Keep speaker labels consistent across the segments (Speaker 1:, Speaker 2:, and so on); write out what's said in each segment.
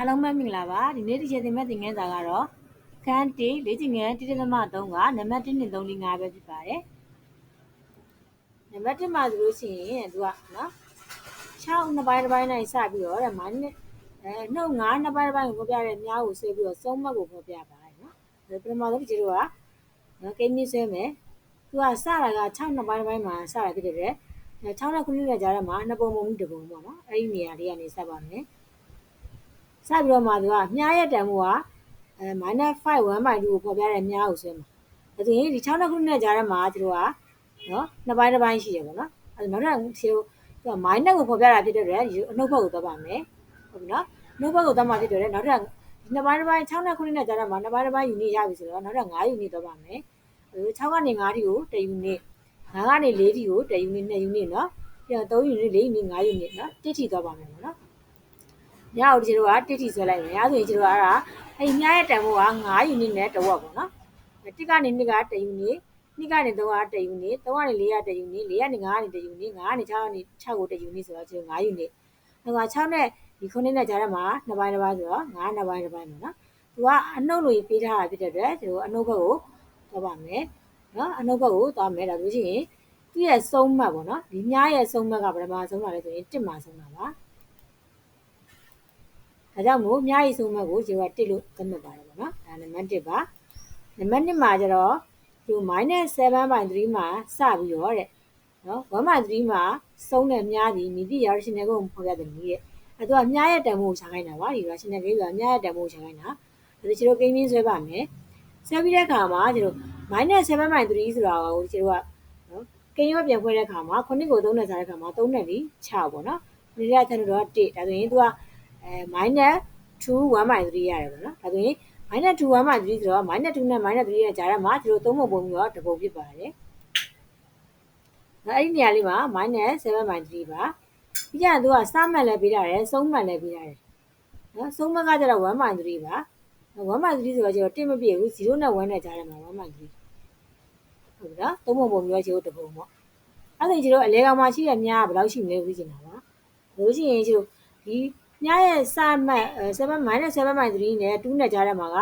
Speaker 1: အားလုံးပဲမင်္ဂလာပါဒီနေ့ဒီချိန်သင်မဲ့သင်ခန်းစာကတော့ခန်းတီလေ့ကျင့်ခန်း1.3ကနံပါတ်1 2 3 4 5ပဲဖြစ်ပါတယ်နံပါတ်1မှာဆိုလို့ရှိရင်သူကနော်6နှစ်ပိုင်းတစ်ပိုင်းနိုင်စပြီးတော့တဲ့မိုင်းနဲ့အဲနှုတ်9နှစ်ပိုင်းတစ်ပိုင်းကိုဖော်ပြတဲ့များကိုဆွဲပြီးတော့စုံးမက်ကိုဖော်ပြပါတယ်နော်ဒါပထမဆုံးဒီလိုကနော်ကိန်းမြင့်ဆွဲမယ်သူကစတာက6နှစ်ပိုင်းတစ်ပိုင်းမှာစတာဖြစ်တဲ့6နဲ့9နဲ့ကြားထဲမှာနှစ်ပုံပုံမှုတစ်ပုံပေါ့နော်အဲ့ဒီနေရာလေးကနေစပါမယ် စပြီးတော့မှသူကမြားရဲ့တန်ဖိုးကအဲ -5 1/2ကိုပေါ်ပြတဲ့မြားကိုဆွဲမှာဒါဆိုရင်ဒီ6နှစ်ခုနဲ့ကြားထဲမှာသူတို့ကနော်နှစ်ပိုင်းတစ်ပိုင်းရှိတယ်ပေါ့နော်အဲနောက်ထပ်ဖြေသူက minus ကိုပေါ်ပြတာဖြစ်တဲ့အတွက်အနှုတ်ဘက်ကိုသွားပါမယ်ဟုတ်ပြီနော်နှုတ်ဘက်ကိုသွားမှာဖြစ်တဲ့အတွက်နောက်ထပ်နှစ်ပိုင်းတစ်ပိုင်း6နဲ့9နဲ့ကြားထဲမှာနှစ်ပိုင်းတစ်ပိုင်း unit ရပြီဆိုတော့နောက်ထပ်9 unit သွားပါမယ်အဲ6ကနေ9ထိကို1 unit 9ကနေ4ထိကို1 unit 2 unit နော်ပြီးတော့3 unit 4 unit 5 unit နော်တစ်ထိသွားပါမယ်ပေါ့နော် ညအောင်ဒီလိုကတစ်ထိဆွဲလိုက်မယ်။ညဆိုရင်ဒီလိုကအဲ့ဒါအဲ့ညရဲ့တန်ဖိုးက9 unit နဲ့တဝက်ပေါ့နော်။တစ်ကနေ2က1 unit 2ကနေ3က1 unit 3ကနေ4က1 unit 4ကနေ5ကနေ1 unit 5ကနေ6ကနေ6ကို1 unit ဆိုတော့ဒီလို9 unit ။ဒါက6နဲ့ဒီ9နဲ့ကြားထဲမှာ2ပိုင်းတစ်ပိုင်းဆိုတော့9နှစ်ပိုင်းတစ်ပိုင်းပေါ့နော်။သူကအနှုတ်လိုပေးထားတာဖြစ်တဲ့အတွက်ဒီလိုအနှုတ်ဘက်ကိုသွားပါမယ်။နော်အနှုတ်ဘက်ကိုသွားမယ်ဒါဆိုရင်သူ့ရဲ့စုံးမှတ်ပေါ့နော်ဒီမြားရဲ့စုံးမှတ်ကဘယ်မှာဆုံးတာလဲဆိုရင်1မှာဆုံးတာပါ။ ဒါကြောင့်မို့မြားရီဆုံးမကိုကျွန်တော်က1လို့သတ်မှတ်ပါတယ်ပေါ့နော်ဒါနံပါတ်1ပါနံပါတ်2မှာကျတော့ဒီ -7/3 မှာစပြီးတော့တဲ့နော်1/3မှာစုံးတဲ့မြားဒီမိတိ rational ကိုဖော်ပြတယ်နည်းတဲ့အဲသူကမြားရဲ့တန်ဖိုးကိုရှာခိုင်းတာပါဒီ rational ကိန်းဆိုတာမြားရဲ့တန်ဖိုးကိုရှာခိုင်းတာဒါကျွန်တော်ကိန်းရင်းဆွဲပါမယ်ဆွဲပြီးတဲ့အခါမှာကျွန်တော် -7/3 ဆိုတာကိုကျွန်တော်ကနော်ကိန်းရောပြန်ဖွဲ့တဲ့အခါမှာ9ကို3နဲ့စားတဲ့အခါမှာ3နဲ့4 6ပေါ့နော်ဒီကထပ်လို့တော့1ဒါဆိုရင်သူက အဲ minus 2 1/3ရတယ်ပေါ့နော်ဒါဆိုရင် minus 2 1/3ဆိုတော့ minus 2နဲ့ minus 3ရဲ့ကြားထဲမှာဒီလိုသုံးပုံပုံပြီးတော့တပုံဖြစ်ပါတယ်အဲ့ဒီနေရာလေးမှာ minus 7/3ပါပြီးကြရင်သူကစမှတ်လည်းပေးထားတယ်စုံးမှတ်လည်းပေးထားတယ်နော်စုံးမှတ်ကကျတော့1/3ပါ1/3ဆိုတော့ကျတော့1မပြည့်ဘူး0နဲ့1နဲ့ကြားထဲမှာ1/3ဟုတ်ပြီနော်သုံးပုံပုံပြီးတော့ကျတော့တပုံပေါ့အဲ့ဒါကျတော့အလဲကောင်မှာရှိတဲ့များကဘယ်လောက်ရှိမလဲသိချင်တာပါလို့ရှိရင်ကျတော့ဒီ ညရဲ့စမှတ်7 -7/3 နဲ့2နဲ့ကြားထဲမှာက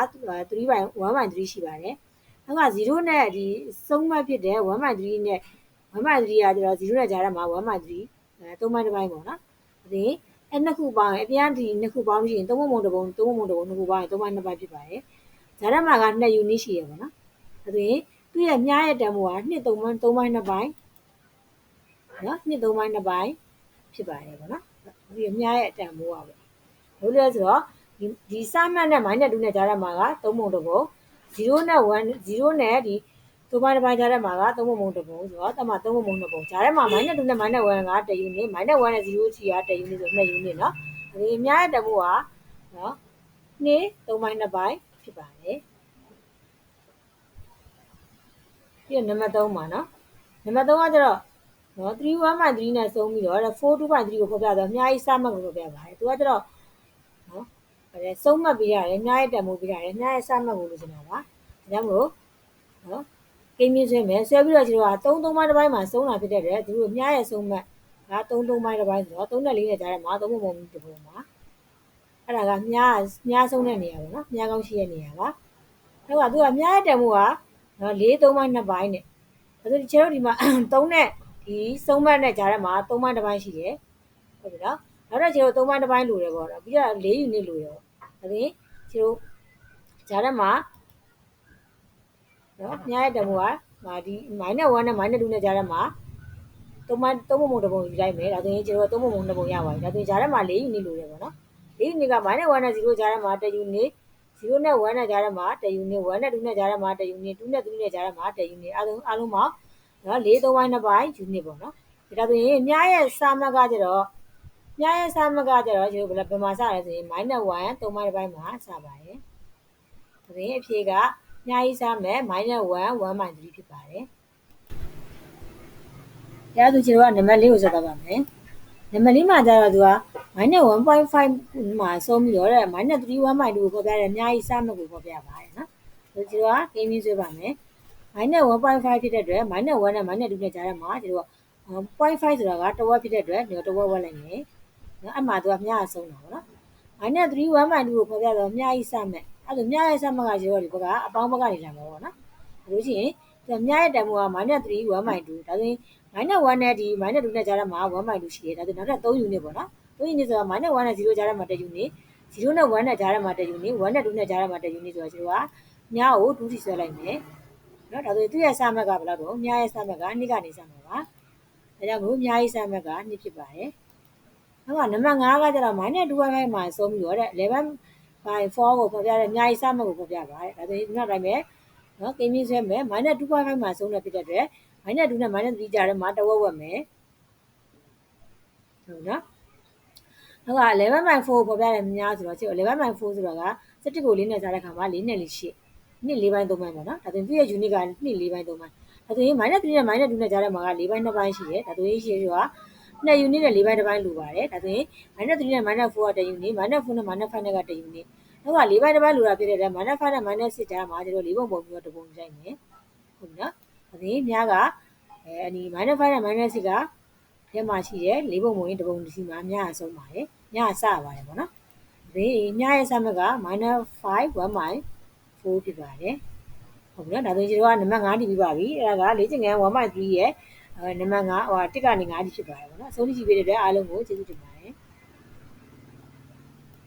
Speaker 1: 3 by 1/3ရှိပါတယ်။နောက်က0နဲ့ဒီစုံမှတ်ဖြစ်တဲ့1/3နဲ့1/3ကကျတော့0နဲ့ကြားထဲမှာ1/3အဲ3ပိုင်းတစ်ပိုင်းပေါ့နော်။ဒါပြင်အဲနှစ်ခုပေါင်းရင်အပြန်ဒီနှစ်ခုပေါင်းလို့ရှိရင်3ပုံပုံတစ်ပုံ3ပုံပုံတစ်ပုံနှစ်ခုပေါင်းရင်3ပိုင်းနှစ်ပိုင်းဖြစ်ပါတယ်။ဂျာထဲမှာက2 unit ရှိရပါတော့။ဒါပြင်သူ့ရဲ့မြားရဲ့တန်ဖိုးက2 3ပိုင်း3ပိုင်းနှစ်ပိုင်းနော်2 3ပိုင်းနှစ်ပိုင်းဖြစ်ပါတယ်ပေါ့နော်။ ဒီမြားရဲ့တန်ဖိုးပါပဲလို့လဲဆိုတော့ဒီဒီစမှတ်နဲ့ minus 2နဲ့ကြားထဲမှာက3ပုံတစ်ပုံ0နဲ့1 0နဲ့ဒီသူပိုင်းတစ်ပိုင်းကြားထဲမှာက3ပုံပုံတစ်ပုံဆိုတော့တမ3ပုံပုံတစ်ပုံကြားထဲမှာ minus 2နဲ့ minus 1က1 unit minus 1နဲ့0ချီက1 unit ဆို2 unit เนาะဒီအများရဲ့တမှုကเนาะ2 3ပိုင်း2ပိုင်းဖြစ်ပါတယ်ပြီးတော့နံပါတ်3ပါเนาะနံပါတ်3ကကျတော့ နော်3 1/3နဲ့ဆုံးပြီးတော့4 2/3ကိုဖော်ပြတော့အများကြီးစမှတ်ကိုဖော်ပြပါတယ်သူကကျတော့နော်အဲစုံမှတ်ပေးရတယ်ညရဲ့တံမိုးပေးရတယ်ညရဲ့စမှတ်ကိုလိုချင်တာပါဒါကြောင့်မလို့နော်ကိန်းမြင့်ဆွဲမယ်ဆွဲပြီးတော့ကျွန်တော်က3 3ပိုင်းတစ်ပိုင်းမှာစုံတာဖြစ်တဲ့အတွက်သူတို့ညရဲ့စုံမှတ်က3 3ပိုင်းတစ်ပိုင်းဆိုတော့3နဲ့4နဲ့ကြားထဲမှာ3ပုံပုံတစ်ပုံပါအဲ့ဒါကမြားမြားဆုံးတဲ့နေရာပေါ့နော်မြားကောင်းရှိတဲ့နေရာပါအဲ့ကသူကမြားရဲ့တံမိုးကနော်4 3ပိုင်း2ပိုင်းနဲ့ဒါဆိုဒီကျွန်တော်ဒီမှာ3နဲ့ ဒီစုံမှတ်နဲ့ကြားထဲမှာ3ပိုင်းတစ်ပိုင်းရှိတယ်ဟုတ်ပြီနော်နောက်တော့ကျွန်တော်3ပိုင်းတစ်ပိုင်းလိုတယ်ပေါ့နော်ပြီးတော့4 unit လိုတယ်ပေါ့ဒါပြင်ကျွန်တော်ဂျာတက်မှာနော်ညရဲ့တမိုးကမာဒီ -1 နဲ့ -2 နဲ့ဂျာတက်မှာ3ပိုင်း3ပုံပုံတစ်ပုံယူလိုက်မယ်ဒါဆိုရင်ကျွန်တော်3ပုံပုံ2ပုံရပါပြီဒါဆိုရင်ဂျာတက်မှာ4 unit လိုတယ်ပေါ့နော်4 unit က -1 နဲ့0ဂျာတက်မှာ1 unit 0နဲ့1နဲ့ကြားထဲမှာ1 unit 1နဲ့2နဲ့ကြားထဲမှာ1 unit 2နဲ့3နဲ့ကြားထဲမှာ1 unit အားလုံးအားလုံးမှာ နော်4 3ပိုင်း2ပိုင်း unit ပေါ့နော်ဒါဆိုရင်မြားရဲ့စာမကကြတော့မြားရဲ့စာမကကြတော့ကျွန်တော်ဘယ်မှာစရဲဆိုရင် -1 3ပိုင်းတစ်ပိုင်းမှာစပါတယ်ဒါဆိုရင်အဖြေကမြားကြီးစားမယ် -1 1/3ဖြစ်ပါတယ်ဒါဆိုကျွန်တော်ကနံပါတ်၄ကိုဆက်သွားပါမယ်နံပါတ်၄မှာကျတော့သူက -1.5 မှာဆုံးပြီးတော့တဲ့ -3 1/2ကိုဖော်ပြတယ်အများကြီးစမှတ်ကိုဖော်ပြပါတယ်နော်ဆိုကျွန်တော်ကဂိမ်းမင်းဆွဲပါမယ် -1.5 ဖြစ်တဲ့အတွက် -1 နဲ့ -2 နဲ့ကြားထဲမှာကျွန်တော်0.5ဆိုတာကတဝက်ဖြစ်တဲ့အတွက်ကျွန်တော်တဝက်ဝက်လိုက်မယ်နော်အမှသူကမြားဆုံးတာပေါ့နော် minus 3 1 by 2ကိုဖော်ပြတော့မြားဤစမဲ့အဲ့ဒါမြားရဲ့စမဲ့ကကျတော့ဒီဘက်ကအပေါင်းဘက်ကနေလာမှာပေါ့နော်ဒါလို့ရှိရင်ဒီမြားရဲ့တန်ဖိုးက minus 3 1 by 2ဒါဆိုရင် minus 1နဲ့ဒီ minus 2နဲ့ကြားထဲမှာ1 by 2ရှိတယ်ဒါဆိုနောက်ထပ်3 unit ပေါ့နော်3 unit ဆိုတာ minus 1နဲ့0ကြားထဲမှာ1 unit 0နဲ့1နဲ့ကြားထဲမှာ1 unit 1နဲ့2နဲ့ကြားထဲမှာ1 unit ဆိုတော့ကျွန်တော်ကမြားကို2ထိဆွဲလိုက်မယ် နော်ဒါဆိုရင်သူ့ရဲ့စမက်ကဘယ်လောက်တော့မြားရဲ့စမက်က2ကနေစမှာပါဒါကြောင့်မို့မြားရဲ့စမက်က2ဖြစ်ပါတယ်နောက်ကနံပါတ်5ကကျတော့ minus 2 by မှာဆုံးပြီးတော့တဲ့11 by 4ကိုဖော်ပြတဲ့မြားရဲ့စမက်ကိုဖော်ပြပါတယ်ဒါဆိုရင်ဒီနောက်တိုင်းပဲနော်ကိန်းမြင့်ဆွဲမယ် minus 2.5မှာဆုံးတယ်ဖြစ်တဲ့အတွက် minus 2နဲ့ minus 3ကြားထဲမှာတဝက်ဝက်မယ်ဟုတ်နော်နောက်က11 by 4ကိုဖော်ပြတဲ့များဆိုတော့11 by 4ဆိုတော့က17ကို4နဲ့စားတဲ့ခါမှာ4နဲ့4ရှိ နှစ်၄ပိုင်း၃ပိုင်းပေါ့နော်ဒါဆိုရင်သူ့ရဲ့ unit ကနှစ်၄ပိုင်း၃ပိုင်းဒါဆိုရင် -3 နဲ့ -2 နဲ့ကြားထဲမှာက၄ပိုင်း2ပိုင်းရှိတယ်ဒါဆိုရင်ရှိဆိုတာ2 unit နဲ့၄ပိုင်းတစ်ပိုင်းလိုပါတယ်ဒါဆိုရင် -3 နဲ့ -4 က1 unit -4 နဲ့ -5 နဲ့က1 unit နောက်က၄ပိုင်းတစ်ပိုင်းလိုတာဖြစ်တဲ့အတွက် -5 နဲ့ -6 ကြားမှာကျတော့၄ပုံပုံပြီးတော့တပုံကြိုက်မယ်ဟုတ်ပြီနော်ဒါဆိုရင်မြားကအဲအနီ -5 နဲ့ -6 ကထဲမှာရှိတယ်၄ပုံပုံရင်တပုံစီမှာမြားအဆုံးပါတယ်မြားအစပါတယ်ပေါ့နော်ဒီမြားရဲ့စမက -5 1 4ဖြစ်ပါတယ်ဟုတ်ပြီနော်ဒါဆိုရင်ကျွန်တော်ကနံပါတ်5တီးပြီးပါပြီအဲဒါကလေ့ကျင့်ခန်း1.3ရဲ့နံပါတ်5ဟိုတစ်ကနေ5တီးဖြစ်ပါတယ်ပေါ့နော်အဆုံးထိကြည့်ပေးတဲ့အတွက်အားလုံးကိုကျေးဇူးတင်ပါတယ်